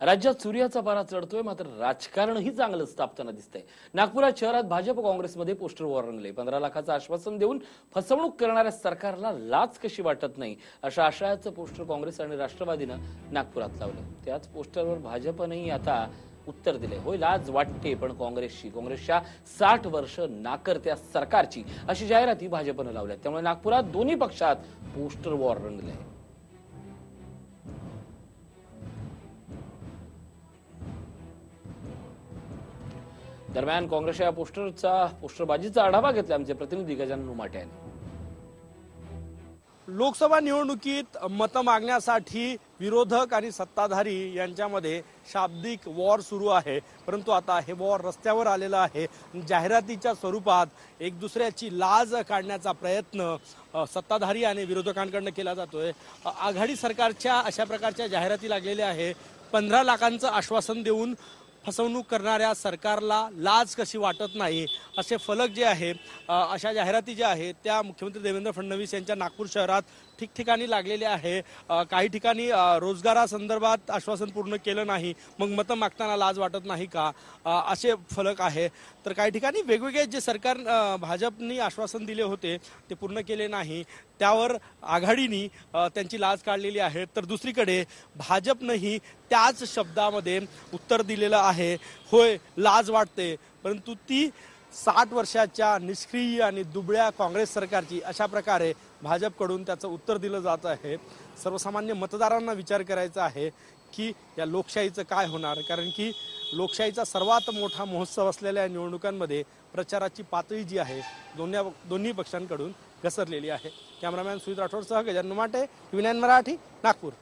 राज्यात सूर्याचा पारा चढतोय मात्र राजकारणही चांगलंच तापताना दिसतंय. नागपुरात शहरात भाजप काँग्रेसमध्ये पोस्टर वॉर रंगले पंधरा लाखाचं आश्वासन देऊन फसवणूक करणाऱ्या सरकारला लाच कशी वाटत नाही अशा आशयाचं पोस्टर काँग्रेस आणि राष्ट्रवादीनं नागपुरात लावलं. त्याच पोस्टरवर भाजपनंही आता उत्तर दिले होय लाज वाटते पण काँग्रेसची. काँग्रेसच्या साठ वर्ष नाकरत्या सरकारची अशी जाहिराती भाजपनं लावल्या त्यामुळे नागपुरात दोन्ही पक्षात पोस्टर वॉर रंगले दरम्यान काँग्रेसच्या या पोस्टरचा पोस्टरबाजीचा आढावा घेतला आमचे प्रतिनिधी गजानन उमाटे यांनी. लोकसभा निवडणुकीत मतं मागण्यासाठी विरोधक आणि सत्ताधारी यांच्यामध्ये शाब्दिक वॉर सुरू आहे. परंतु आता हे वॉर रस्त्यावर आलेलं आहे. जाहिरातीच्या स्वरूपात एक दुसऱ्याची लाज काढण्याचा प्रयत्न सत्ताधारी आणि विरोधकांकडनं केला जातोय. आघाडी सरकारच्या अशा प्रकारच्या जाहिराती लागलेल्या आहे. पंधरा लाखांचं आश्वासन देऊन फसवणूक करणाऱ्या सरकारला लाज कशी वाटत नाही असे फलक जे आहे अशा जाहिराती ज्या आहेत त्या मुख्यमंत्री देवेंद्र फडणवीस यांच्या नागपूर शहरात ठिकठिकाणी लागलेले आहे. काही ठिकाणी रोजगारासंदर्भात आश्वासन पूर्ण केलं नाही मग मतं मागताना लाज वाटत नाही का? असे फलक आहे. तर काही ठिकाणी वेगवेगळे जे सरकार भाजपनी आश्वासन दिले होते ते पूर्ण केले नाही. त्यावर आघाडीनी त्यांची लाज काढलेली आहे. तर दुसरीकडे भाजपनंही त्याच शब्दामध्ये उत्तर दिलेलं आहे. होय लाज वाटते. परंतु ती साठ वर्षाच्या निष्क्रिय आणि दुबळ्या काँग्रेस सरकारची अशा प्रकारे भाजपकडून त्याचं उत्तर दिलं जात आहे. सर्वसामान्य मतदारांना विचार करायचा आहे की या लोकशाहीचं काय होणार? कारण की लोकशाहीचा सर्वात मोठा महोत्सव असलेल्या या निवडणुकांमध्ये प्रचाराची पातळी जी आहे दोन्ही दोन्ही पक्षांकडून घसरलेली आहे. कॅमेरामॅन सुजित राठोडसह गजानन माटे टी नाईन मराठी नागपूर.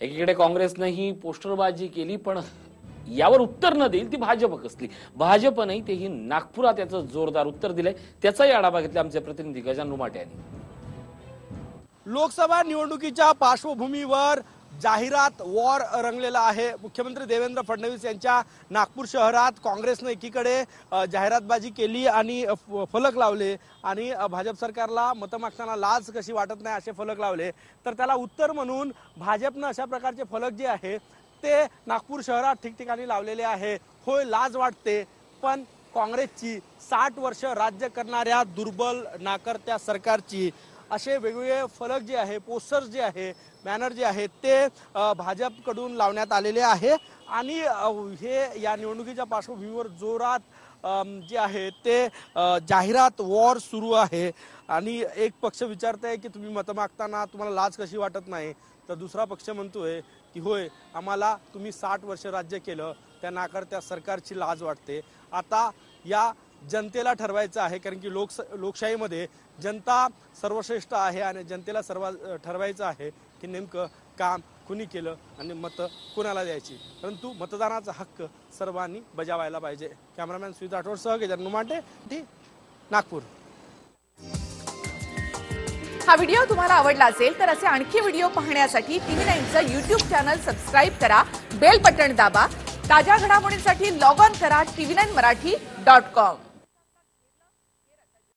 एकीकडे काँग्रेसनं ही पोस्टरबाजी केली पण यावर उत्तर न देईल ती भाजप कसली. भाजपनंही तेही नागपुरात याचं जोरदार उत्तर दिलंय. त्याचाही आढावा घेतला आमचे प्रतिनिधी गजानन यांनी. लोकसभा निवडणुकीच्या पार्श्वभूमीवर जाहिरात वॉर रंगलेला आहे. मुख्यमंत्री देवेंद्र फडणवीस यांच्या नागपूर शहरात काँग्रेसनं एकीकडे जाहिरातबाजी केली आणि फ- फलक लावले. आणि भाजप सरकारला मतं मागताना लाज कशी वाटत नाही असे फलक लावले. तर त्याला उत्तर म्हणून भाजपनं अशा प्रकारचे फलक जे आहे ते नागपूर शहरात ठिकठिकाणी लावलेले आहे. होय लाज वाटते पण काँग्रेसची साठ वर्ष राज्य करणाऱ्या दुर्बल नाकर्त्या सरकारची असे वेगवेगळे फलक जे आहे पोस्टर्स जे आहे बॅनर जे आहेत ते भाजपकडून लावण्यात आलेले आहे. आणि हे या निवडणुकीच्या पार्श्वभूमीवर जोरात जे आहे ते जाहिरात वॉर सुरू आहे. आणि एक पक्ष विचारत आहे की तुम्ही मतं मागताना तुम्हाला लाज कशी वाटत नाही? तर दुसरा पक्ष म्हणतोय की होय आम्हाला तुम्ही साठ वर्ष राज्य केलं. त्या नाकारत्या सरकारची लाज वाटते. आता या जनतेला ठरवायचं आहे कारण की लोकस लोकशाहीमध्ये जनता सर्वश्रेष्ठ आहे आणि जनतेला सर्व ठरवायचं आहे की नेमकं काम कुणी केलं आणि मतं कुणाला द्यायची. परंतु मतदानाचा हक्क सर्वांनी बजावायला पाहिजे. कॅमेरामॅन सुजित राठोडसह गजानन माटे ठी नागपूर. हा व्हिडिओ तुम्हाला आवडला असेल तर असे आणखी व्हिडिओ पाहण्यासाठी टीव्ही नाईनचं युट्यूब चॅनल सबस्क्राईब करा बेल बटन दाबा ताज्या घडामोडींसाठी लॉग ऑन करा TV nine Marathi dot com.